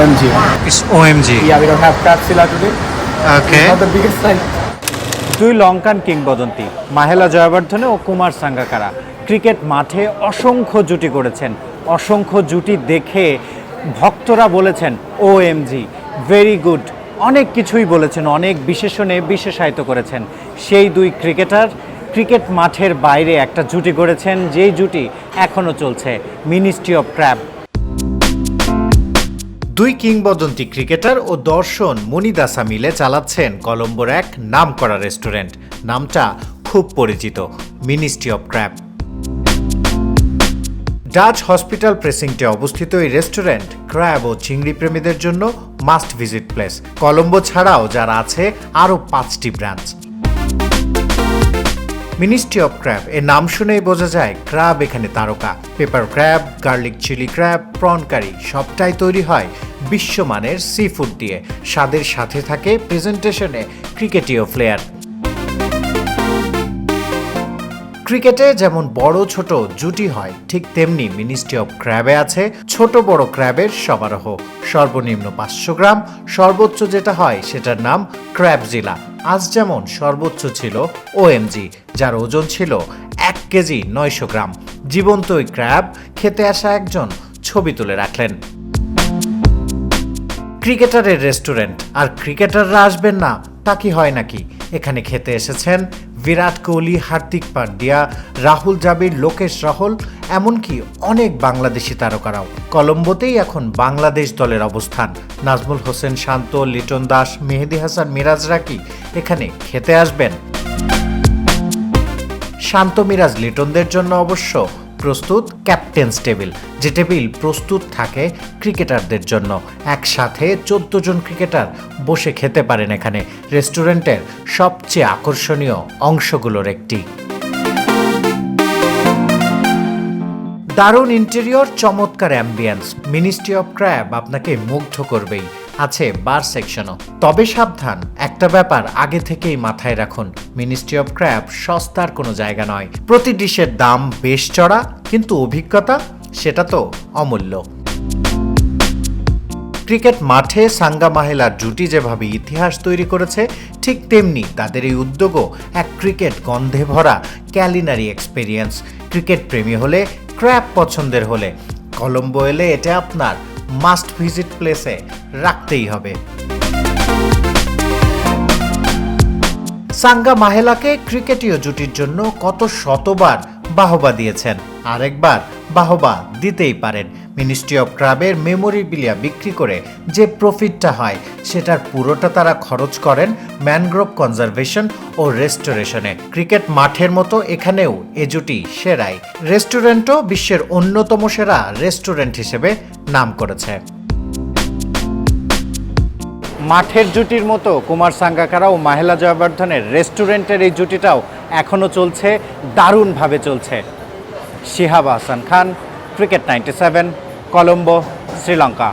OMG. It's OMG. Yeah, we don't have Capsula today. Okay. It's Not the biggest size. দুই লঙ্কান কিংবদন্তি মাহেলা জয়বর্ধনে ও Kumar Sangakkara cricket মাঠে অসংখ্য জুটি করেছেন অসংখ্য জুটি দেখে ভক্তরা বলেছেন ও এমজি ভেরি গুড অনেক কিছুই বলেছেন অনেক বিশেষণে বিশেষায়িত করেছেন সেই দুই ক্রিকেটার ক্রিকেট মাঠের বাইরে একটা জুটি করেছেন যেই জুটি এখনও চলছে মিনিস্ট্রি অফ ক্র্যাব দুই কিংবদন্তি ক্রিকেটার ও দর্শন মনিদাসা মিলে চালাচ্ছেন কলম্বোর এক নামকরা রেস্টুরেন্ট। নামটা খুব পরিচিত, ministry of crab Dutch hospital প্রেসিংটে অবস্থিত এই রেস্টুরেন্ট ক্র্যাব ও চিংড়ি প্রেমীদের জন্য মাস্ট ভিজিট প্লেস। কলম্বো ছাড়াও যারা আছে, আরও পাঁচটি ব্রাঞ্চ। মিনিস্ট্রি অফ ক্র্যাব এর নাম শুনেই বোঝা যায় ক্র্যাব এখানে তারকা। Pepper crab garlic chilli crab prawn curry সবটাই তৈরি হয় বিশ্বমানের সি ফুড দিয়ে। স্বাদের সাথে থাকে প্রেজেন্টেশনে ক্রিকেটীয় ফ্লেয়ার ক্রিকেটে যেমন বড় ছোট জুটি হয়, ঠিক তেমনি মিনিস্ট্রি অফ ক্র্যাবে আছে ছোট বড় ক্র্যাবের সমারোহ। সর্বনিম্ন পাঁচশো গ্রাম, সর্বোচ্চ যেটা হয় সেটার নাম ক্র্যাব ক্র্যাবজিলা আজ যেমন সর্বোচ্চ ছিল ওএমজি যার ওজন ছিল এক কেজি নয়শো গ্রাম। জীবন্ত ওই ক্র্যাব খেতে আসা একজন ছবি তুলে রাখলেন। ক্রিকেটারের রেস্টুরেন্ট। আর ক্রিকেটাররা আসবেন না, তা কি হয় নাকি? এখানে খেতে এসেছেন বিরাট কোহলি, হার্দিক পান্ডিয়া, রাহুল জাবির লোকেশ রাহুল, এমনকি অনেক বাংলাদেশি তারকারাও। কলম্বোতেই এখন বাংলাদেশ দলের অবস্থান। নাজমুল হোসেন শান্ত, লিটন দাস, মেহেদি হাসান মিরাজরা কি এখানে খেতে আসবেন। শান্ত, মিরাজ লিটনদের জন্য অবশ্য প্রস্তুত ক্যাপ্টেন্স টেবিল, যে টেবিল প্রস্তুত থাকে ক্রিকেটারদের জন্য। একসাথে চোদ্দ জন ক্রিকেটার বসে খেতে পারেন এখানে। রেস্টুরেন্টের সবচেয়ে আকর্ষণীয় অংশগুলোর একটি। দারুণ ইন্টেরিয়র, চমৎকার অ্যাম্বিয়েন্স। মিনিস্ট্রি অফ ক্র্যাব আপনাকে মুগ্ধ করবেই। আছে বার সেকশনও। তবে সাবধান, একটা ব্যাপার আগে থেকেই মাথায় রাখুন মিনিস্ট্রি অফ ক্র্যাব সস্তার কোনো জায়গা নয়। প্রতি ডিশের দাম বেশ চড়া, কিন্তু অভিজ্ঞতা সেটা তো অমূল্য। ক্রিকেট মাঠে সাঙ্গা মাহেলার জুটি যেভাবে ইতিহাস তৈরি করেছে, ঠিক তেমনি তাদের এই উদ্যোগও এক ক্রিকেট গন্ধে ভরা ক্যালিনারি এক্সপেরিয়েন্স ক্রিকেট প্রেমী হলে ক্র্যাপ পছন্দের হলে, কলম্বো এলে এটা আপনার মাস্ট ভিজিট প্লেসে রাখতেই হবে। সাঙ্গা মাহেলাকে ক্রিকেটীয় জুটির জন্য কত শতবার বাহবা দিয়েছেন? আরেকবার বাহবা দিতেই পারেন। মিনিস্ট্রি অফ ক্রাবের মেমোরিবিলিয়া বিক্রি করে যে প্রফিটটা হয়, সেটার পুরোটা তারা খরচ করেন ম্যানগ্রোভ কনজারভেশন ও রেস্টোরেশনে ক্রিকেট মাঠের মতো এখানেও এ জুটি সেরাই। রেস্টুরেন্টও বিশ্বের অন্যতম সেরা রেস্টুরেন্ট হিসেবে নাম করেছে। মাঠের জুটির মতো কুমার সাঙ্গাকারা ও মাহেলা জয়বর্ধনের রেস্টুরেন্টের এই জুটিটাও এখনও চলছে, দারুণভাবে চলছে। Shihab Hasan Khan cricket ninety seven Colombo Sri Lanka